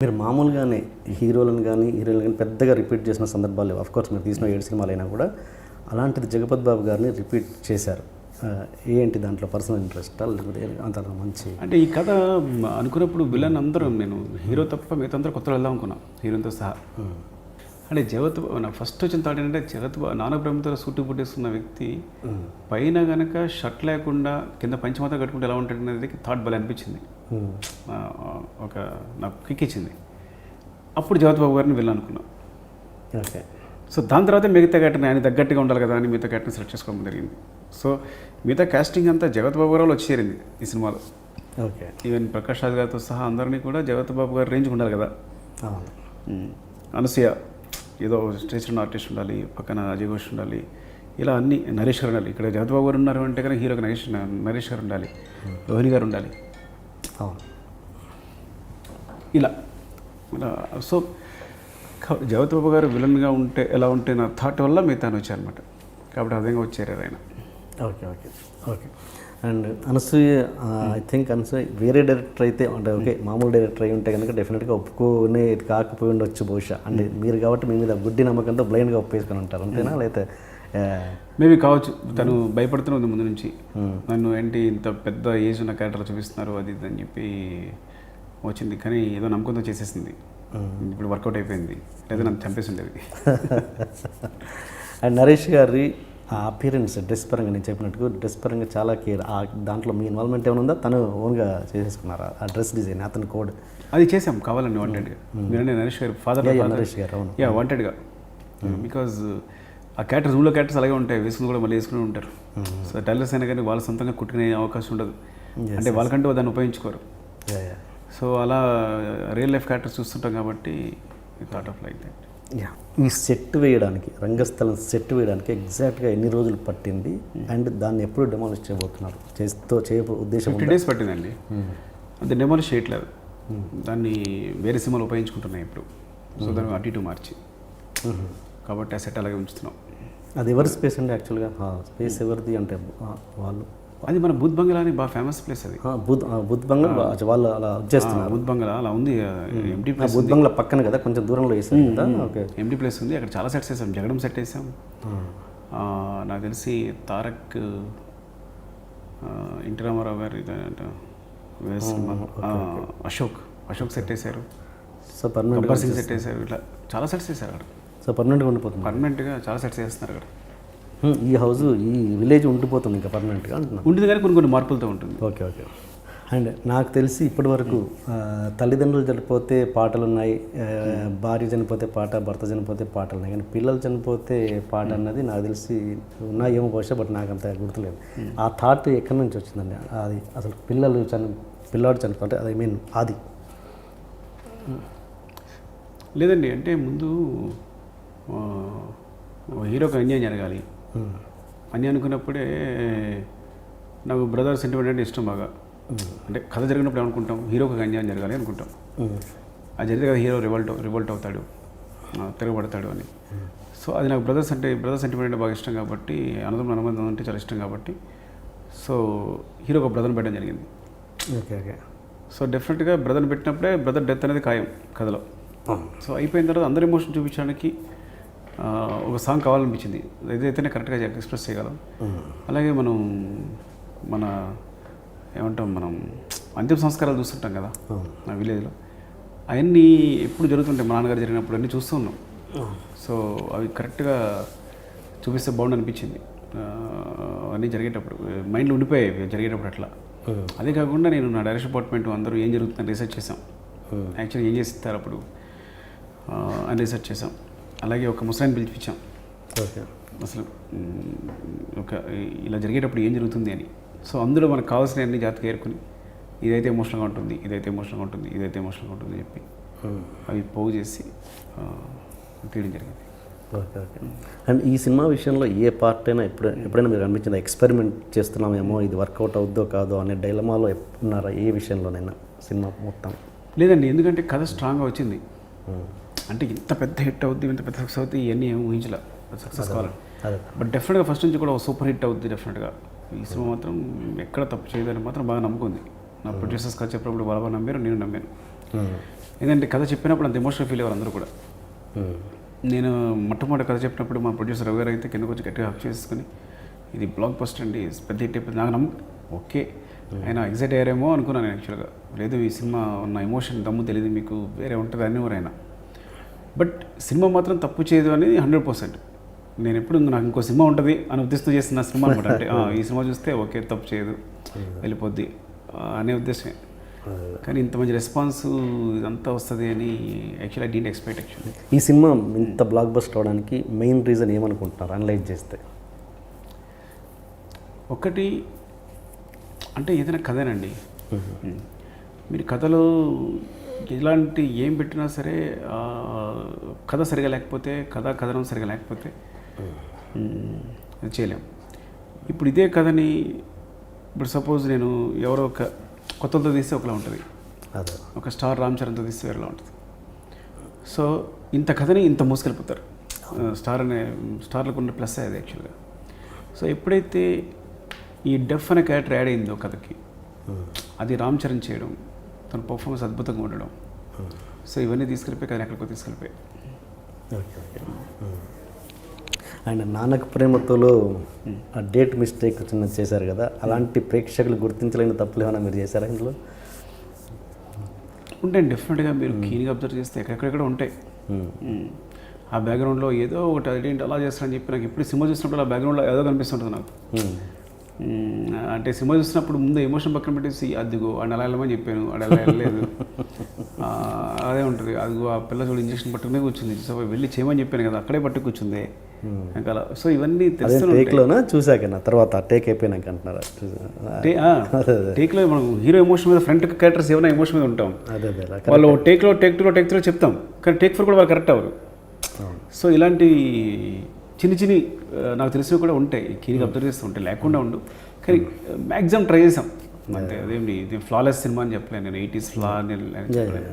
మీరు మామూలుగానే హీరోలను కానీ హీరోలను కానీ పెద్దగా రిపీట్ చేసిన సందర్భాలు లేవు. కోర్స్ మీరు తీసిన ఏడు సినిమాలు అయినా కూడా అలాంటిది జగపత్ బాబు గారిని రిపీట్ చేశారు. ఏంటి దాంట్లో పర్సనల్ ఇంట్రెస్ట్ లేకపోతే అంత మంచి? అంటే ఈ కథ అనుకున్నప్పుడు విలన్ అందరం నేను హీరో తప్ప మిగతా అందరూ కొత్తలో వెళ్దాం అనుకున్నాను హీరోతో సహా. అంటే జగత్ నాకు ఫస్ట్ వచ్చిన థాట్ ఏంటంటే జగత్ బా- నాన్న బ్రహ్మతో సుట్టు పుట్టేస్తున్న వ్యక్తి పైన గనక షర్ట్ లేకుండా కింద పంచమాత కట్టుకుంటే ఎలా ఉంటాడు అనేది థాట్ భలే అనిపించింది. ఒక నాకు కిక్ ఇచ్చింది. అప్పుడు జగత్ బాబు గారిని వెళ్ళాను అనుకున్నా. ఓకే. సో దాని తర్వాత మిగతా క్యాటర్ని ఆయన తగ్గట్టుగా ఉండాలి కదా అని మిగతా క్యాటర్ని సెలెక్ట్ చేసుకోవడం జరిగింది. సో మిగతా కాస్టింగ్ అంతా జగత్ బాబు గారు వచ్చి చేరింది ఈ సినిమాలో. ఓకే. ఈవెన్ ప్రకాష్ రాజ్ గారితో సహా అందరినీ కూడా జగత్ బాబు గారు రేంజ్ ఉండాలి కదా. అనసూయ ఏదో స్టేషన్ ఆర్టిస్ట్ ఉండాలి పక్కన అజయ్ ఘోష్ ఉండాలి ఇలా అన్ని నరేష్ గారు ఉండాలి. ఇక్కడ జగత్ బాబు గారు ఉన్నారు అంటే కనుక హీరోకి నరేష్ నరేష్ గారు ఉండాలి రోహిణి గారు ఉండాలి. అవును. ఇలా ఇలా సో కా- జగత్ బాబు గారు విలన్గా ఉంటే ఎలా ఉంటే నా థాట్ వల్ల మిగతాను వచ్చారనమాట కాబట్టి విధంగా వచ్చారు ఆయన. Okay okay okay. And Anasuya I think Anasuya వేరే డైరెక్టర్ అయితే అంటే ఓకే మామూలు డైరెక్టర్ అయి ఉంటే కనుక డెఫినెట్గా ఒప్పుకునే కాకపోయి ఉండొచ్చు బహుశా. అంటే మీరు కాబట్టి మీ మీద గుడ్డి నమ్మకంతో బ్లైండ్గా ఒప్పేసుకొని ఉంటారు. అంతేనా? లేకపోతే మేబీ కావచ్చు. తను భయపడుతూనే ఉంది ముందు నుంచి. నన్ను ఏంటి ఇంత పెద్ద ఏజ్ ఉన్న క్యారెక్టర్ చూపిస్తున్నారు అది ఇది అని చెప్పి వచ్చింది. కానీ ఏదో నమ్మకంతో చేసేసింది. ఇప్పుడు వర్కౌట్ అయిపోయింది. లేదా నన్ను చంపేసి ఉండేది అండ్ నరేష్ గారి ఆ అపీరెన్స్ డ్రెస్ పరంగా నేను చెప్పినట్టు డ్రెస్ పరంగా చాలా కేర్ ఆ దాంట్లో మీ ఇన్వాల్వ్మెంట్ ఏమైనా ఉందా? తను ఓన్గా చేసేసుకున్నారా? ఆ డ్రెస్ డిజైన్ అతని కోడ్ అది చేసాం కావాలండి వాంటెడ్గా నరేష్ గారు ఫాదర్ నరేష్ గారు యా వాంటెడ్గా బికాజ్ ఆ క్యారెక్టర్స్ ఊళ్ళో క్యారెక్టర్స్ అలాగే ఉంటాయి వేసుకుని కూడా మళ్ళీ వేసుకుని ఉంటారు. సో టైలర్స్ అయినా కానీ వాళ్ళ సొంతంగా కుట్టుకునే అవకాశం ఉండదు. అంటే వాళ్ళకంటూ దాన్ని ఉపయోగించుకోరు. సో అలా రియల్ లైఫ్ క్యారెక్టర్స్ చూస్తుంటాం కాబట్టి thought of like that yeah ఈ సెట్ వేయడానికి రంగస్థలం సెట్ వేయడానికి ఎగ్జాక్ట్గా ఎన్ని రోజులు పట్టింది? అండ్ దాన్ని ఎప్పుడు డెమాలిష్ చేయబోతున్నారు? చేస్తూ చేయ ఉద్దేశం ఫిఫ్టీ డేస్ పట్టిందండి. అది డెమాలిష్ చేయట్లేదు. దాన్ని వేరే సినిమాలు ఉపయోగించుకుంటున్నాయి ఇప్పుడు. సో దాన్ని అటు ఇటు మార్చి. కాబట్టి ఆ సెట్ అలాగే ఉంచుతున్నాం. అది ఎవరి స్పేస్ అండి యాక్చువల్గా? స్పేస్ ఎవరిది అంటే వాళ్ళు. అది మన బుద్ధ్ బంగ్లా అని బాగా ఫేమస్ ప్లేస్ అది. బుద్ధ్ బుద్ధ్ బంగ్లా వాళ్ళు అలా చేస్తున్నారు. బుద్ధ్ బంగ్లా అలా ఉంది ఎంటీ ప్లేస్ బుద్ధ్ బంగ్లా పక్కన కదా కొంచెం దూరంలో వేసారు కదా? ఓకే. ఎంటీ ప్లేస్ ఉంది అక్కడ చాలా సెట్స్ వేసాం జగడం సెట్ వేసాం. నాకు తెలిసి తారక్ ఎన్టీ రామారావు గారు వేస్ అశోక్ అశోక్ సెట్ వేశారు గబ్బర్ సింగ్ సెట్ వేశారు ఇట్లా. చాలా సెట్స్ వేశారు అక్కడ. సో పర్మనెంట్గా ఉండిపోతుంది. పర్మనెంట్గా చాలా సెట్స్ వేస్తున్నారు అక్కడ హ్మ్, ఈ హౌస్ ఈ విలేజ్ ఉండిపోతుంది ఇంకా పర్మనెంట్గా అంటున్నాను ఉంటుంది కానీ కొన్ని కొన్ని మార్పులతో ఉంటుంది. Okay okay. అండ్ నాకు తెలిసి ఇప్పటి వరకు తల్లిదండ్రులు చనిపోతే పాటలు ఉన్నాయి భార్య చనిపోతే పాట భర్త చనిపోతే పాటలు ఉన్నాయి కానీ పిల్లలు చనిపోతే పాట అన్నది నాకు తెలిసి ఉన్నాయేమో బహుశా బట్ నాకు అంత గుర్తులేదు. ఆ థాట్ ఎక్కడి నుంచి వచ్చిందండి? అది అసలు పిల్లలు చని పిల్లాడు చనిపోతే అది మీన్ అది లేదండి అంటే ముందు హీరోకి అన్యాయం జరగాలి. అన్యాయం అనుకున్నప్పుడే నాకు బ్రదర్ సెంటిమెంట్ అంటే ఇష్టం బాగా. అంటే కథ జరిగినప్పుడు ఏమనుకుంటాం? హీరోకి అన్యాయం జరగాలి అనుకుంటాం. అది జరిగితే కదా హీరో రివల్ట్ రివల్ట్ అవుతాడు తిరగబడతాడు అని. సో అది నాకు బ్రదర్స్ అంటే బ్రదర్ సెంటిమెంట్ అంటే బాగా ఇష్టం కాబట్టి అనుదం అనుబంధం అంటే చాలా ఇష్టం కాబట్టి సో హీరోకి ఒక బ్రదర్ని పెట్టడం జరిగింది. Okay okay. సో డెఫినెట్గా బ్రదర్ని పెట్టినప్పుడే బ్రదర్ డెత్ అనేది ఖాయం కథలో. సో అయిపోయిన తర్వాత అందరి ఎమోషన్ చూపించడానికి ఒక సాంగ్ కావాలనిపించింది. ఏదైతేనే కరెక్ట్గా ఎక్స్ప్రెస్ చేయగలం. అలాగే మనం మన ఏమంటాం మనం అంతిమ సంస్కారాలు చూస్తుంటాం కదా నా విలేజ్లో. అవన్నీ ఎప్పుడు జరుగుతుంటాయి. మా నాన్నగారు జరిగినప్పుడు అన్నీ చూస్తూ ఉన్నాం. సో అవి కరెక్ట్గా చూపిస్తే బాగుండు అనిపించింది. అన్నీ జరిగేటప్పుడు మైండ్లో ఉండిపోయాయి జరిగేటప్పుడు అట్లా. అదే కాకుండా నేను నా డైరెక్షన్ డిపార్ట్మెంట్ అందరూ ఏం జరుగుతుందని రీసెర్చ్ చేసాం యాక్చువల్లీ ఏం చేస్తారు అప్పుడు? అని రీసెర్చ్ చేసాం అలాగే ఒక ముసలాయిని పిలిపించాం. ఓకే. అసలు ఒక ఇలా జరిగేటప్పుడు ఏం జరుగుతుంది అని. సో అందులో మనకు కావాల్సిన అన్ని జాగ్రత్తగా ఏరుకుని ఇదైతే ఎమోషనల్గా ఉంటుంది ఇదైతే ఎమోషనల్గా ఉంటుంది ఇదైతే ఎమోషనల్గా ఉంటుంది అని చెప్పి అవి పోగు చేసి తీయడం జరిగింది. Okay okay. అండ్ ఈ సినిమా విషయంలో ఏ పార్ట్ అయినా ఎప్పుడు ఎప్పుడైనా మీరు అనిపించిందా? ఎక్స్పెరిమెంట్ చేస్తున్నామేమో ఇది వర్కౌట్ అవుద్దో కాదో అనే డైలమాలో ఉన్నారా ఏ విషయంలోనైనా సినిమా మొత్తం? లేదండి ఎందుకంటే కథ స్ట్రాంగ్గా వచ్చింది. అంటే ఇంత పెద్ద హిట్ అవుద్ది ఇంత పెద్ద సక్సెస్ అవుతుంది ఇవన్నీ ఏమి ఊహించలే. సక్సెస్ కావాలని బట్ డెఫినెట్గా ఫస్ట్ నుంచి కూడా సూపర్ హిట్ అవుద్ది డెఫినెట్గా ఈ సినిమా మాత్రం ఎక్కడ తప్పు చేయదని మాత్రం బాగా నమ్ముకుంది. నా ప్రొడ్యూసర్స్ చెప్పినప్పుడు బాగా నమ్మారు నేను నమ్మాను. ఎందుకంటే కథ చెప్పినప్పుడు అంత ఎమోషనల్ ఫీల్ అయ్యారు అందరూ కూడా. ఉమ్. నేను మొట్టమొదటి కథ చెప్పినప్పుడు మా ప్రొడ్యూసర్ రవి గారు అయితే కింద కొంచెం గట్టిగా హక్ చేసుకుని ఇది బ్లాక్ బస్టర్ అండి పెద్ద హిట్ అయిపోయింది నాకు నమ్మకం ఓకే. ఆయన ఎగ్జైట్ అయ్యారేమో అనుకున్నాను యాక్చువల్గా లేదు ఈ సినిమా ఉన్న ఎమోషన్ దమ్ము తెలియదు మీకు వేరే ఉంటుంది అనేవారు ఆయన. బట్ సినిమా మాత్రం తప్పు చేయదు అనేది హండ్రెడ్ పర్సెంట్. నేను ఎప్పుడు నాకు ఇంకో సినిమా ఉంటుంది అని ఉద్దేశంతో చేస్తున్న సినిమా అనమాట అంటే ఈ సినిమా చూస్తే ఓకే తప్పు చేయదు వెళ్ళిపోద్ది అనే ఉద్దేశమే. కానీ ఇంత మంచి రెస్పాన్స్ ఇదంతా వస్తుంది అని actually I didn't expect actually ఈ సినిమా ఇంత బ్లాక్ బస్టర్ అవడానికి మెయిన్ రీజన్ ఏమనుకుంటున్నారు? అనలైజ్ చేస్తే. ఒకటి అంటే ఏదైనా కథేనండి. మీరు కథలో ఎలాంటి ఏం పెట్టినా సరే కథ సరిగా లేకపోతే కథ కథనం సరిగా లేకపోతే చేయలేం. ఇప్పుడు ఇదే కథని ఇప్పుడు సపోజ్ నేను ఎవరో ఒక కొత్తలతో తీస్తే ఒకలా ఉంటుంది. ఒక స్టార్ రామ్ చరణ్తో తీస్తే వేరేలా ఉంటుంది. సో ఇంత కథని ఇంత మోసుకెళ్ళిపోతారు. స్టార్ అనే స్టార్లకు ఉన్న ప్లస్ అది యాక్చువల్గా. సో ఎప్పుడైతే ఈ డెఫ్ అనే క్యారెక్టర్ యాడ్ అయిందో కథకి అది రామ్ చరణ్ చేయడం తన పర్ఫార్మెన్స్ అద్భుతంగా ఉండడం. సో ఇవన్నీ తీసుకెళ్ళిపోయి కథని ఎక్కడికో తీసుకెళ్ళిపోయి. ఓకే ఓకే అండ్ నాన్నకు ప్రేమతోలో ఆ డేట్ మిస్టేక్ చిన్న చేశారు కదా అలాంటి ప్రేక్షకులు గుర్తించలేని తప్పులు ఏమైనా మీరు చేశారా ఇందులో? ఉంటాయి డెఫినెట్గా మీరు కీన్గా అబ్జర్వ్ చేస్తే ఎక్కడెక్కడ ఉంటాయి. ఆ బ్యాక్గ్రౌండ్లో ఏదో ఒకటి అదేంటి అలా చేస్తారని చెప్పి నాకు ఎప్పుడు సినిమా చూసినప్పుడు ఆ బ్యాక్గ్రౌండ్లో ఏదో కనిపిస్తుంటుంది నాకు. అంటే సినిమా చూసినప్పుడు ముందు ఎమోషన్ పక్కన పెట్టేసి అదిగో అని అలా వెళ్ళమని చెప్పాను. అలా అలా వెళ్ళలేదు. అదే ఉంటుంది. అదిగో ఆ పిల్ల చూడు ఇంజక్షన్ పట్టుకునే కూర్చుంది. సో వెళ్ళి చేయమని చెప్పాను కదా అక్కడే పట్టు కూర్చుంది అలా సో ఇవన్నీ అదే టేక్లోనా చూశాక నా తర్వాత టేక్ అయిపోయినాక అంటున్నారా? టేక్లో మనం హీరో ఎమోషన్ మీద ఫ్రంట్ క్యారెక్టర్స్ ఏమైనా ఎమోషన్ మీద ఉంటాం. అదే అదే వాళ్ళు టేక్లో టేక్ టూలో టేక్ త్రీలో చెప్తాం. కానీ టేక్ ఫోర్ కూడా వాళ్ళు కరెక్ట్ అవ్వరు సో ఇలాంటి చిన్ని చిన్ని నాకు తెలిసినవి కూడా ఉంటాయి. కీరిగా అబ్జర్వ్ చేస్తూ ఉంటాయి. లేకుండా ఉండు. కానీ మ్యాక్సిమం ట్రై చేసాం అంతే అదేమి ఇది ఫ్లాలెస్ సినిమా అని చెప్పలేను నేను. ఎయిటీస్ ఫ్లా అని చెప్పలేను